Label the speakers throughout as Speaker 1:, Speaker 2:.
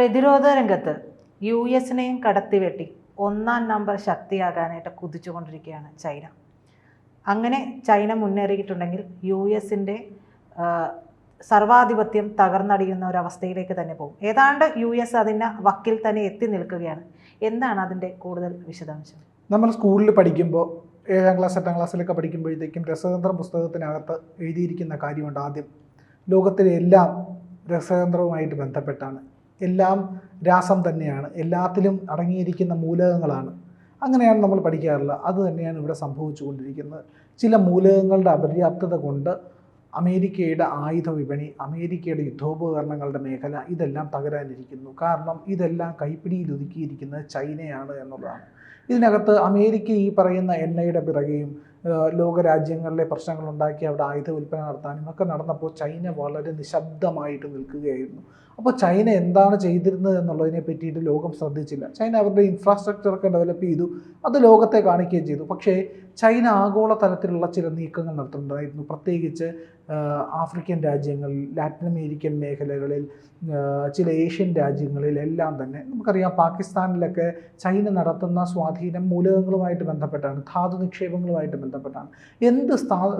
Speaker 1: പ്രതിരോധ രംഗത്ത് യു എസിനെയും കടത്തിവെട്ടി ഒന്നാം നമ്പർ ശക്തിയാകാനായിട്ട് കുതിച്ചുകൊണ്ടിരിക്കുകയാണ് ചൈന. അങ്ങനെ ചൈന മുന്നേറിയിട്ടുണ്ടെങ്കിൽ യു എസിന്റെ സർവാധിപത്യം തകർന്നടിയുന്ന ഒരവസ്ഥയിലേക്ക് തന്നെ പോകും. ഏതാണ്ട് യു എസ് അതിന്റെ വക്കിൽ തന്നെ എത്തി നിൽക്കുകയാണ്. എന്താണ് അതിന്റെ കൂടുതൽ വിശദാംശം?
Speaker 2: നമ്മൾ സ്കൂളിൽ പഠിക്കുമ്പോൾ ഏഴാം ക്ലാസ് എട്ടാം ക്ലാസ്സിലൊക്കെ പഠിക്കുമ്പോഴത്തേക്കും രസതന്ത്ര പുസ്തകത്തിനകത്ത് എഴുതിയിരിക്കുന്ന കാര്യമുണ്ട് ആദ്യം. ലോകത്തിലെ എല്ലാം രസതന്ത്രവുമായിട്ട് ബന്ധപ്പെട്ടാണ്. എല്ലാം രാസം തന്നെയാണ്. എല്ലാത്തിലും അടങ്ങിയിരിക്കുന്ന മൂലകങ്ങളാണ്. അങ്ങനെയാണ് നമ്മൾ പഠിക്കാറുള്ളത്. അത് തന്നെയാണ് ഇവിടെ സംഭവിച്ചുകൊണ്ടിരിക്കുന്നത്. ചില മൂലകങ്ങളുടെ അപര്യാപ്തത കൊണ്ട് അമേരിക്കയുടെ ആയുധ വിപണി അമേരിക്കയുടെ യുദ്ധോപകരണങ്ങളുടെ മേഖല ഇതെല്ലാം തകരാനിരിക്കുന്നു. കാരണം ഇതെല്ലാം കൈപ്പിടിയിൽ ഒതുക്കിയിരിക്കുന്നത് ചൈനയാണ് എന്നുള്ളതാണ്. ഇതിനകത്ത് അമേരിക്ക ഈ പറയുന്ന എണ്ണയുടെ പിറകെയും ലോകരാജ്യങ്ങളിലെ പ്രശ്നങ്ങൾ ഉണ്ടാക്കി അവിടെ ആയുധ വിൽപ്പന നടത്താനും ഒക്കെ നടന്നപ്പോൾ ചൈന വളരെ നിശബ്ദമായിട്ട് നിൽക്കുകയായിരുന്നു. അപ്പോൾ ചൈന എന്താണ് ചെയ്തിരുന്നത് എന്നുള്ളതിനെ പറ്റിയിട്ട് ലോകം ശ്രദ്ധിച്ചില്ല. ചൈന അവരുടെ ഇൻഫ്രാസ്ട്രക്ചറൊക്കെ ഡെവലപ്പ് ചെയ്തു. അത് ലോകത്തെ കാണിക്കുകയും ചെയ്തു. പക്ഷേ ചൈന ആഗോള തലത്തിലുള്ള ചില നീക്കങ്ങൾ നടത്തുന്നുണ്ടായിരുന്നു. പ്രത്യേകിച്ച് ആഫ്രിക്കൻ രാജ്യങ്ങളിൽ ലാറ്റിൻ അമേരിക്കൻ മേഖലകളിൽ ചില ഏഷ്യൻ രാജ്യങ്ങളിൽ എല്ലാം തന്നെ. നമുക്കറിയാം പാകിസ്ഥാനിലൊക്കെ ചൈന നടത്തുന്ന സ്വാധീനം മൂലകങ്ങളുമായിട്ട് ബന്ധപ്പെട്ടാണ് ധാതു നിക്ഷേപങ്ങളുമായിട്ട് ബന്ധപ്പെട്ടാണ്. എന്ത്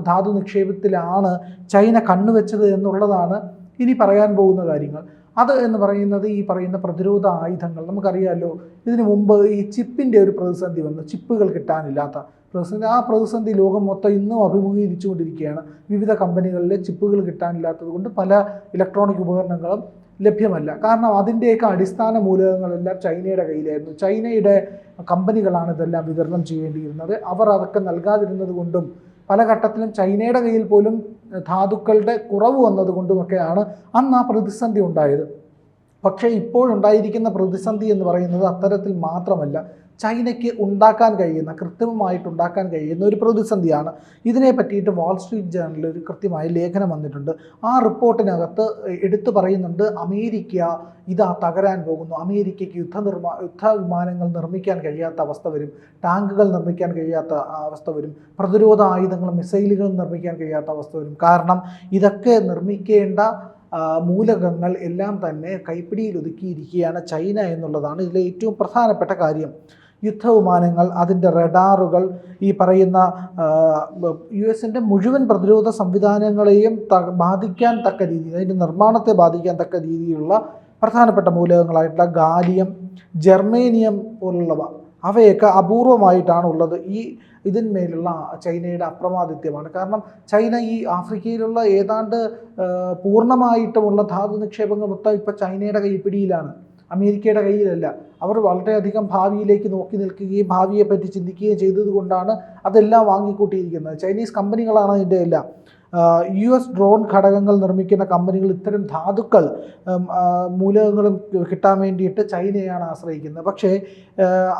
Speaker 2: ധാതു നിക്ഷേപത്തിലാണ് ചൈന കണ്ണുവെച്ചത് എന്നുള്ളതാണ് ഇനി പറയാൻ പോകുന്ന കാര്യങ്ങൾ. അത് എന്ന് പറയുന്നത് ഈ പറയുന്ന പ്രതിരോധ ആയുധങ്ങൾ. നമുക്കറിയാമല്ലോ ഇതിനു മുമ്പ് ഈ ചിപ്പിന്റെ ഒരു പ്രതിസന്ധി വന്നു. ചിപ്പുകൾ കിട്ടാനില്ലാത്ത പ്രതിസന്ധി ആ പ്രതിസന്ധി ലോകം മൊത്തം ഇന്നും അഭിമുഖീകരിച്ചുകൊണ്ടിരിക്കുകയാണ്. വിവിധ കമ്പനികളിലെ ചിപ്പുകൾ കിട്ടാനില്ലാത്തത് കൊണ്ട് പല ഇലക്ട്രോണിക് ഉപകരണങ്ങളും ലഭ്യമല്ല. കാരണം അതിന്റെയൊക്കെ അടിസ്ഥാന മൂലകങ്ങളെല്ലാം ചൈനയുടെ കയ്യിലായിരുന്നു. ചൈനയുടെ കമ്പനികളാണ് ഇതെല്ലാം വിതരണം ചെയ്യേണ്ടിയിരുന്നത്. അവർ അതൊക്കെ നൽകാതിരുന്നത് കൊണ്ടും പല ഘട്ടത്തിലും ചൈനയുടെ കയ്യിൽ പോലും ധാതുക്കളുടെ കുറവ് വന്നതുകൊണ്ടുമൊക്കെയാണ് അന്ന് ആ പ്രതിസന്ധി ഉണ്ടായത്. പക്ഷേ ഇപ്പോഴുണ്ടായിരിക്കുന്ന പ്രതിസന്ധി എന്ന് പറയുന്നത് അത്തരത്തിൽ മാത്രമല്ല ചൈനയ്ക്ക് ഉണ്ടാക്കാൻ കഴിയുന്ന കൃത്രിമമായിട്ട് ഉണ്ടാക്കാൻ കഴിയുന്ന ഒരു പ്രതിസന്ധിയാണ്. ഇതിനെ പറ്റിയിട്ട് വാൾ സ്ട്രീറ്റ് ജേണലിൽ ഒരു കൃത്യമായ ലേഖനം വന്നിട്ടുണ്ട്. ആ റിപ്പോർട്ടിനകത്ത് എടുത്തു പറയുന്നുണ്ട് അമേരിക്ക ഇതാ തകരാൻ പോകുന്നു. അമേരിക്കയ്ക്ക് യുദ്ധ നിർമ്മാ യുദ്ധ വിമാനങ്ങൾ നിർമ്മിക്കാൻ കഴിയാത്ത അവസ്ഥ വരും. ടാങ്കുകൾ നിർമ്മിക്കാൻ കഴിയാത്ത അവസ്ഥ വരും. പ്രതിരോധ ആയുധങ്ങളും മിസൈലുകളും നിർമ്മിക്കാൻ കഴിയാത്ത അവസ്ഥ വരും. കാരണം ഇതൊക്കെ നിർമ്മിക്കേണ്ട മൂലകങ്ങൾ എല്ലാം തന്നെ കൈപ്പിടിയിൽ ഒതുക്കിയിരിക്കുകയാണ് ചൈന എന്നുള്ളതാണ് ഇതിലെ ഏറ്റവും പ്രധാനപ്പെട്ട കാര്യം. യുദ്ധവിമാനങ്ങൾ അതിന്റെ റഡാറുകൾ ഈ പറയുന്ന യു എസിന്റെ മുഴുവൻ പ്രതിരോധ സംവിധാനങ്ങളെയും ബാധിക്കാൻ തക്ക രീതിയിൽ അതിന്റെ നിർമ്മാണത്തെ ബാധിക്കാൻ തക്ക രീതിയിലുള്ള പ്രധാനപ്പെട്ട മൂലകങ്ങളായിട്ടുള്ള ഗാലിയം ജർമേനിയം പോലുള്ളവ. അവയൊക്കെ അപൂർവമായിട്ടാണ് ഉള്ളത് ഈ ഇതിന്മേലുള്ള ചൈനയുടെ അപ്രമാദിത്യമാണ്. കാരണം ചൈന ഈ ആഫ്രിക്കയിലുള്ള ഏതാണ്ട് പൂർണമായിട്ടുമുള്ള ധാതു നിക്ഷേപങ്ങൾ മൊത്തം ഇപ്പോൾ ചൈനയുടെ കൈപ്പിടിയിലാണ് അമേരിക്കയുടെ കയ്യിലല്ല അവർ വളരെയധികം ഭാവിയിലേക്ക് നോക്കി നിൽക്കുകയും ഭാവിയെപ്പറ്റി ചിന്തിക്കുകയും ചെയ്തതുകൊണ്ടാണ് അതെല്ലാം വാങ്ങിക്കൂട്ടിയിരിക്കുന്നത്. ചൈനീസ് കമ്പനികളാണ് അതിന്റെ എല്ലാം യു എസ് ഡ്രോൺ ഘടകങ്ങൾ നിർമ്മിക്കുന്ന കമ്പനികൾ ഇത്തരം ധാതുക്കൾ മൂലകങ്ങളും കിട്ടാൻ വേണ്ടിയിട്ട് ചൈനയാണ് ആശ്രയിക്കുന്നത്. പക്ഷേ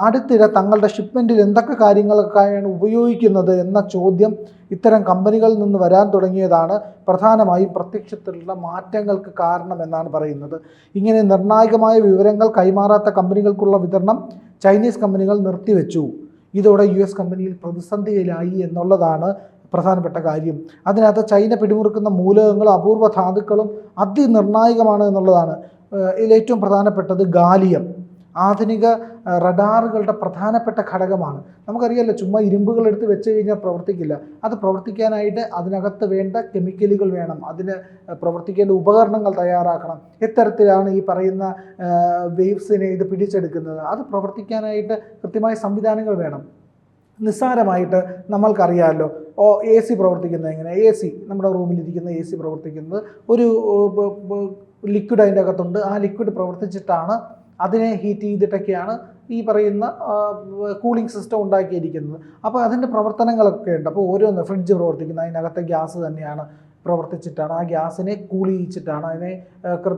Speaker 2: അടുത്തിടെ തങ്ങളുടെ ഷിപ്മെന്റിൽ എന്തൊക്കെ കാര്യങ്ങളൊക്കെയാണ് ഉപയോഗിക്കുന്നത് എന്ന ചോദ്യം ഇത്തരം കമ്പനികളിൽ നിന്ന് വരാൻ തുടങ്ങിയതാണ് പ്രധാനമായും പ്രത്യക്ഷത്തിലുള്ള മാറ്റങ്ങൾക്ക് കാരണമെന്നാണ് പറയുന്നത്. ഇങ്ങനെ നിർണായകമായ വിവരങ്ങൾ കൈമാറാത്ത കമ്പനികൾക്കുള്ള വിതരണം ചൈനീസ് കമ്പനികൾ നിർത്തിവെച്ചു. ഇതോടെ യു എസ് കമ്പനിയിൽ പ്രതിസന്ധിയിലായി എന്നുള്ളതാണ് പ്രധാനപ്പെട്ട കാര്യം. അതിനകത്ത് ചൈന പിടിമുറുക്കുന്ന മൂലകങ്ങളും അപൂർവ ധാതുക്കളും അതിനിർണായകമാണ് എന്നുള്ളതാണ്. ഇതിലേറ്റവും പ്രധാനപ്പെട്ടത് ഗാലിയം. ആധുനിക റഡാറുകളുടെ പ്രധാനപ്പെട്ട ഘടകമാണ്. നമുക്കറിയാമല്ലോ ചുമ്മാ ഇരുമ്പുകൾ എടുത്ത് വെച്ച് കഴിഞ്ഞാൽ പ്രവർത്തിക്കില്ല. അത് പ്രവർത്തിക്കാനായിട്ട് അതിനകത്ത് വേണ്ട കെമിക്കലുകൾ വേണം. അതിന് പ്രവർത്തിക്കേണ്ട ഉപകരണങ്ങൾ തയ്യാറാക്കണം. എത്തരത്തിലാണ് ഈ പറയുന്ന വേവ്സിനെ ഇത് പിടിച്ചെടുക്കുന്നത്. അത് പ്രവർത്തിക്കാനായിട്ട് കൃത്യമായ സംവിധാനങ്ങൾ വേണം. നിസ്സാരമായിട്ട് നമ്മൾക്കറിയാമല്ലോ. ഓ എ സി പ്രവർത്തിക്കുന്നത് എങ്ങനെ? എ സി നമ്മുടെ റൂമിലിരിക്കുന്ന എ സി പ്രവർത്തിക്കുന്നത്. ഒരു ലിക്വിഡ് അതിന്റെ അകത്തുണ്ട്. ആ ലിക്വിഡ് പ്രവർത്തിച്ചിട്ടാണ് അതിനെ ഹീറ്റ് ചെയ്തിട്ടൊക്കെയാണ് ഈ പറയുന്ന കൂളിംഗ് സിസ്റ്റം ഉണ്ടാക്കിയിരിക്കുന്നത്. അപ്പോൾ അതിന്റെ പ്രവർത്തനങ്ങളൊക്കെ ഉണ്ട്. അപ്പോൾ ഓരോന്ന് ഫ്രിഡ്ജ് പ്രവർത്തിക്കുന്നത്. അതിനകത്തെ ഗ്യാസ് തന്നെയാണ്. പ്രവർത്തിച്ചിട്ടാണ്. ആ ഗ്യാസിനെ കൂളിയിച്ചിട്ടാണ്. അതിനെ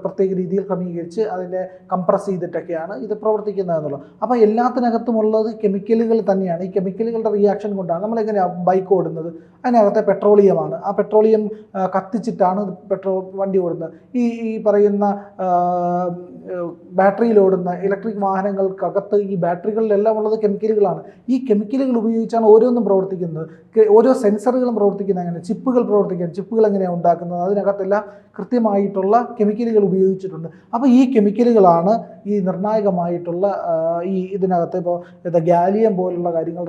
Speaker 2: പ്രത്യേക രീതിയിൽ ക്രമീകരിച്ച് അതിനെ കംപ്രസ് ചെയ്തിട്ടൊക്കെയാണ് ഇത് പ്രവർത്തിക്കുന്നത് എന്നുള്ളത്. അപ്പോൾ എല്ലാത്തിനകത്തുമുള്ളത് കെമിക്കലുകൾ തന്നെയാണ്. ഈ കെമിക്കലുകളുടെ റിയാക്ഷൻ കൊണ്ടാണ് നമ്മളെങ്ങനെയാണ് ബൈക്ക് ഓടുന്നത്? അതിനകത്തെ പെട്രോളിയമാണ് ആ പെട്രോളിയം കത്തിച്ചിട്ടാണ് പെട്രോൾ വണ്ടി ഓടുന്നത്. ഈ ഈ പറയുന്ന ബാറ്ററിയിൽ ഓടുന്ന ഇലക്ട്രിക് വാഹനങ്ങൾക്കകത്ത് ഈ ബാറ്ററികളിലെല്ലാം ഉള്ളത് കെമിക്കലുകളാണ് ഈ കെമിക്കലുകൾ ഉപയോഗിച്ചാണ് ഓരോന്നും പ്രവർത്തിക്കുന്നത്. ഓരോ സെൻസറുകളും പ്രവർത്തിക്കുന്നത്. അങ്ങനെ ചിപ്പുകൾ പ്രവർത്തിക്കാൻ ചിപ്പുകൾ എങ്ങനെയാണ് ഉണ്ടാക്കുന്നത്? അതിനകത്തെല്ലാം കൃത്യമായിട്ടുള്ള കെമിക്കലുകൾ ഉപയോഗിച്ചിട്ടുണ്ട്. അപ്പോൾ ഈ കെമിക്കലുകളാണ് ഈ നിർണായകമായിട്ടുള്ള ഈ ഇതിനകത്ത് ഇപ്പോൾ ഇത് ഗാലിയം പോലുള്ള കാര്യങ്ങൾ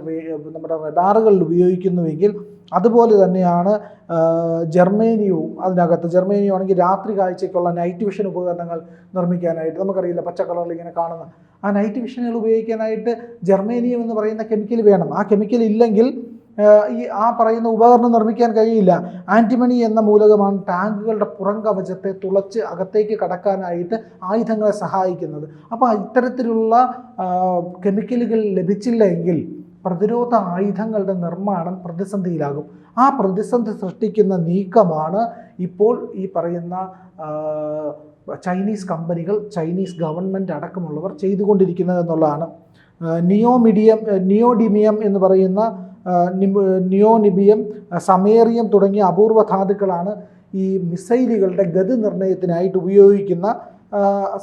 Speaker 2: നമ്മുടെ റഡാറുകളിൽ ഉപയോഗിക്കുന്നുവെങ്കിൽ അതുപോലെ തന്നെയാണ് ജർമ്മേനിയവും അതിനകത്ത്. ജർമ്മേനിയം ആണെങ്കിൽ രാത്രി കാഴ്ചയ്ക്കുള്ള നൈറ്റ് വിഷൻ ഉപകരണങ്ങൾ നിർമ്മിക്കാനായിട്ട് നമുക്കറിയില്ല പച്ച കളറിൽ ഇങ്ങനെ കാണുന്ന. ആ നൈറ്റ് വിഷനുകൾ ഉപയോഗിക്കാനായിട്ട് ജർമ്മേനിയം എന്ന് പറയുന്ന കെമിക്കൽ വേണം. ആ കെമിക്കൽ ഇല്ലെങ്കിൽ ഈ ആ പറയുന്ന ഉപകരണം നിർമ്മിക്കാൻ കഴിയില്ല. ആന്റിമണി എന്ന മൂലകമാണ് ടാങ്കുകളുടെ പുറം കവചത്തെ തുളച്ച് അകത്തേക്ക് കടക്കാനായിട്ട് ആയുധങ്ങളെ സഹായിക്കുന്നത്. അപ്പോൾ ഇത്തരത്തിലുള്ള കെമിക്കലുകൾ ലഭിച്ചില്ല എങ്കിൽ പ്രതിരോധ ആയുധങ്ങളുടെ നിർമ്മാണം പ്രതിസന്ധിയിലാകും. ആ പ്രതിസന്ധി സൃഷ്ടിക്കുന്ന നീക്കമാണ് ഇപ്പോൾ ഈ പറയുന്ന ചൈനീസ് കമ്പനികൾ ചൈനീസ് ഗവൺമെന്റ് അടക്കമുള്ളവർ ചെയ്തുകൊണ്ടിരിക്കുന്നത് എന്നുള്ളതാണ്. നിയോമിഡിയം നിയോഡിമിയം എന്ന് പറയുന്ന നിയോനിബിയം സമേറിയം തുടങ്ങിയ അപൂർവ ധാതുക്കളാണ് ഈ മിസൈലുകളുടെ ഗതി നിർണയത്തിനായിട്ട് ഉപയോഗിക്കുന്ന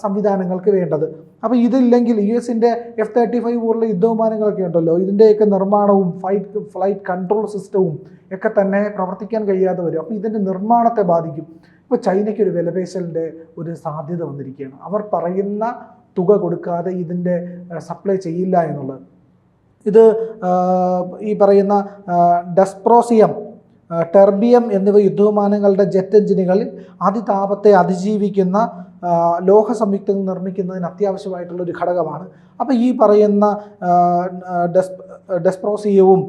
Speaker 2: സംവിധാനങ്ങൾക്ക് വേണ്ടത്. അപ്പോൾ ഇതില്ലെങ്കിൽ യു എസിന്റെ എഫ് തേർട്ടി ഫൈവ് പോലുള്ള യുദ്ധവിമാനങ്ങളൊക്കെ ഉണ്ടല്ലോ ഇതിന്റെയൊക്കെ നിർമ്മാണവും ഫ്ലൈറ്റ് ഫ്ലൈറ്റ് കൺട്രോൾ സിസ്റ്റവും ഒക്കെ തന്നെ പ്രവർത്തിക്കാൻ കഴിയാതെ വരും. അപ്പോൾ ഇതിന്റെ നിർമ്മാണത്തെ ബാധിക്കും. ഇപ്പോൾ ചൈനയ്ക്ക് ഒരു വിലപേശലിന്റെ ഒരു സാധ്യത വന്നിരിക്കുകയാണ്. അവർ പറയുന്ന തുക കൊടുക്കാതെ ഇതിന്റെ സപ്ലൈ ചെയ്യില്ല എന്നുള്ളത്. ഇത് ഈ പറയുന്ന ഡെസ്പ്രോസിയം ടെർബിയം എന്നിവ യുദ്ധവിമാനങ്ങളുടെ ജെറ്റ് എഞ്ചിനുകളിൽ അതിതാപത്തെ അതിജീവിക്കുന്ന ലോഹ സംയുക്തങ്ങൾ നിർമ്മിക്കുന്നതിന് അത്യാവശ്യമായിട്ടുള്ള ഒരു ഘടകമാണ്. അപ്പോൾ ഈ പറയുന്ന ഡെസ് ഡെസ്പ്രോസിയവും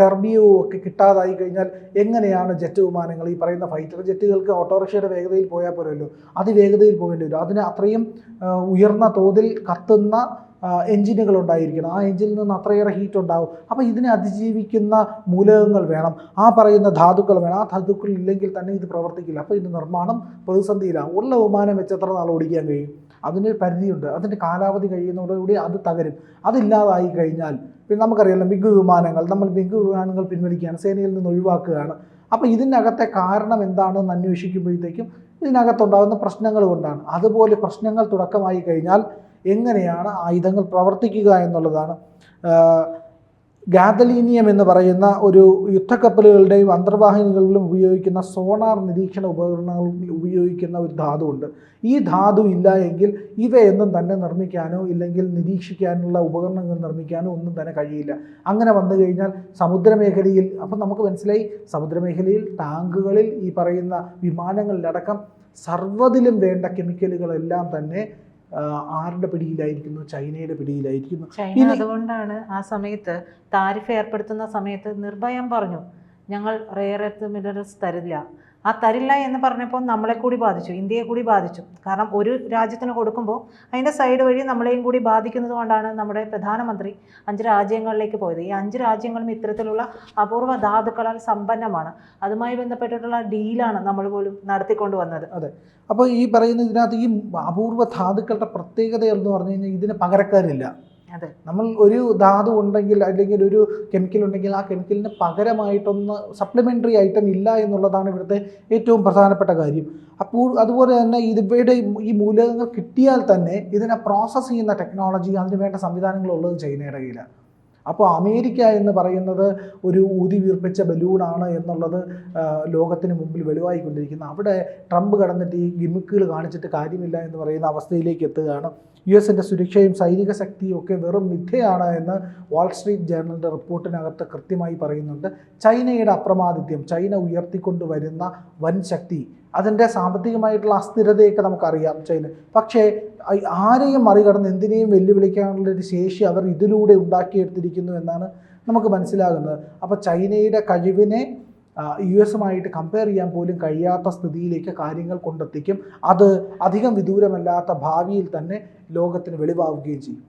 Speaker 2: ടെർബിയവും ഒക്കെ കിട്ടാതായി കഴിഞ്ഞാൽ എങ്ങനെയാണ് ജെറ്റ് വിമാനങ്ങൾ ഈ പറയുന്ന ഫൈറ്റർ ജെറ്റുകൾക്ക് ഓട്ടോറിക്ഷയുടെ വേഗതയിൽ പോയാൽ പോരല്ലോ? അതിവേഗതയിൽ പോകേണ്ടി വരും. അതിന് അത്രയും ഉയർന്ന തോതിൽ കത്തുന്ന എഞ്ചിനുകൾ ഉണ്ടായിരിക്കണം. ആ എൻജിനിൽ നിന്ന് അത്രയേറെ ഹീറ്റ് ഉണ്ടാവും. അപ്പോൾ ഇതിനെ അതിജീവിക്കുന്ന മൂലകങ്ങൾ വേണം. ആ പറയുന്ന ധാതുക്കൾ വേണം. ആ ധാതുക്കൾ ഇല്ലെങ്കിൽ തന്നെ ഇത് പ്രവർത്തിക്കില്ല. അപ്പോൾ ഇതിന്റെ നിർമ്മാണം പ്രതിസന്ധിയിലാണ്. ഉള്ള വിമാനം വെച്ച് എത്ര നാൾ ഓടിക്കാൻ കഴിയും? അതിന് പരിധിയുണ്ട്. അതിന്റെ കാലാവധി കഴിയുന്നതോടുകൂടി അത് തകരും. അതില്ലാതായി കഴിഞ്ഞാൽ പിന്നെ നമുക്കറിയാലോ മിഗ് വിമാനങ്ങൾ നമ്മൾ മിഗ് വിമാനങ്ങൾ പിൻവലിക്കുകയാണ്. സേനയിൽ നിന്ന് ഒഴിവാക്കുകയാണ്. അപ്പോൾ ഇതിനകത്തെ കാരണം എന്താണെന്ന് അന്വേഷിക്കുമ്പോഴത്തേക്കും ഇതിനകത്തുണ്ടാകുന്ന പ്രശ്നങ്ങൾ കൊണ്ടാണ്. അതുപോലെ പ്രശ്നങ്ങൾ തുടക്കമായി കഴിഞ്ഞാൽ എങ്ങനെയാണ് ആയുധങ്ങൾ പ്രവർത്തിക്കുക എന്നുള്ളതാണ്. ഗാദലീനിയം എന്ന് പറയുന്ന ഒരു യുദ്ധക്കപ്പലുകളുടെയും അന്തർവാഹിനികളിലും ഉപയോഗിക്കുന്ന സോണാർ നിരീക്ഷണ ഉപകരണങ്ങളിൽ ഉപയോഗിക്കുന്ന ഒരു ധാതുവുണ്ട്. ഈ ധാതു ഇല്ല എങ്കിൽ ഇവയൊന്നും തന്നെ നിർമ്മിക്കാനോ ഇല്ലെങ്കിൽ നിരീക്ഷിക്കാനുള്ള ഉപകരണങ്ങൾ നിർമ്മിക്കാനോ ഒന്നും തന്നെ കഴിയില്ല. അങ്ങനെ വന്നു കഴിഞ്ഞാൽ സമുദ്രമേഖലയിൽ അപ്പം നമുക്ക് മനസ്സിലായി സമുദ്രമേഖലയിൽ ടാങ്കുകളിൽ ഈ പറയുന്ന വിമാനങ്ങളിലടക്കം സർവതിലും വേണ്ട കെമിക്കലുകളെല്ലാം തന്നെ ആരുടെ പിടിയിലായിരിക്കുന്നു? ചൈനയുടെ പിടിയിലായിരിക്കുന്നു.
Speaker 1: ചൈന അതുകൊണ്ടാണ് ആ സമയത്ത് താരിഫ് ഏർപ്പെടുത്തുന്ന സമയത്ത് നിർഭയം പറഞ്ഞു ഞങ്ങൾ റെയർ എർത്ത് മിനറൽസ് തരില്ല. ആ തരില്ല എന്ന് പറഞ്ഞപ്പോൾ നമ്മളെ കൂടി ബാധിച്ചു ഇന്ത്യയെ കൂടി ബാധിച്ചു. കാരണം ഒരു രാജ്യത്തിന് കൊടുക്കുമ്പോൾ അതിന്റെ സൈഡ് വഴി നമ്മളെയും കൂടി ബാധിക്കുന്നത് കൊണ്ടാണ് നമ്മുടെ പ്രധാനമന്ത്രി അഞ്ച് രാജ്യങ്ങളിലേക്ക് പോയത്. ഈ അഞ്ച് രാജ്യങ്ങളും ഇത്തരത്തിലുള്ള അപൂർവ ധാതുക്കളാൽ സമ്പന്നമാണ്. അതുമായി ബന്ധപ്പെട്ടിട്ടുള്ള ഡീലാണ് നമ്മൾ പോലും നടത്തിക്കൊണ്ട് വന്നത്.
Speaker 2: അപ്പോൾ ഈ പറയുന്ന ഇതിനകത്ത് ഈ അപൂർവ ധാതുക്കളുടെ പ്രത്യേകത എന്ന് പറഞ്ഞു കഴിഞ്ഞാൽ ഇതിന് പകരക്കാരില്ല.
Speaker 1: അതെ.
Speaker 2: നമ്മൾ ഒരു ധാതു ഉണ്ടെങ്കിൽ അല്ലെങ്കിൽ ഒരു കെമിക്കൽ ഉണ്ടെങ്കിൽ ആ കെമിക്കലിന് പകരമായിട്ടൊന്ന് സപ്ലിമെന്ററി ഐറ്റം ഇല്ല എന്നുള്ളതാണ് ഇവിടുത്തെ ഏറ്റവും പ്രധാനപ്പെട്ട കാര്യം. അപ്പോൾ അതുപോലെ തന്നെ ഇവയുടെ ഈ മൂലകങ്ങൾ കിട്ടിയാൽ തന്നെ ഇതിനെ പ്രോസസ്സ് ചെയ്യുന്ന ടെക്നോളജി അതിന് വേണ്ട സംവിധാനങ്ങളുള്ളത് ചൈനയുടെ കയ്യിലാണ്. അപ്പോൾ അമേരിക്ക എന്ന് പറയുന്നത് ഒരു ഊതി വീർപ്പിച്ച ബലൂണാണ് എന്നുള്ളത് ലോകത്തിന് മുമ്പിൽ വെളിവായിക്കൊണ്ടിരിക്കുന്നു. അവിടെ ട്രംപ് കടന്നിട്ട് ഈ ഗിമിക്കുകൾ കാണിച്ചിട്ട് കാര്യമില്ല എന്ന് പറയുന്ന അവസ്ഥയിലേക്ക് എത്തുകയാണ്. യു എസിന്റെ സുരക്ഷയും സൈനിക ശക്തിയും ഒക്കെ വെറും മിഥ്യയാണ് എന്ന് വാൾസ്ട്രീറ്റ് ജേർണലിന്റെ റിപ്പോർട്ടിനകത്ത് കൃത്യമായി പറയുന്നുണ്ട്. ചൈനയുടെ അപ്രമാദിത്യം ചൈന ഉയർത്തിക്കൊണ്ടുവരുന്ന വൻ ശക്തി അതിന്റെ സാമ്പത്തികമായിട്ടുള്ള അസ്ഥിരതയൊക്കെ നമുക്കറിയാം ചൈന പക്ഷേ ആരെയും മറികടന്ന് എന്തിനേയും വെല്ലുവിളിക്കാനുള്ള ഒരു ശേഷി അവർ ഇതിലൂടെ ഉണ്ടാക്കിയെടുത്തിരിക്കുന്നു എന്നാണ് നമുക്ക് മനസ്സിലാകുന്നത്. അപ്പോൾ ചൈനയുടെ കഴിവിനെ യു എസുമായിട്ട് കമ്പയർ ചെയ്യാൻ പോലും കഴിയാത്ത സ്ഥിതിയിലേക്ക് കാര്യങ്ങൾ കൊണ്ടെത്തിക്കും. അത് അധികം വിദൂരമല്ലാത്ത ഭാവിയിൽ തന്നെ ലോകത്തിന് വെളിവാവുകയും ചെയ്യും.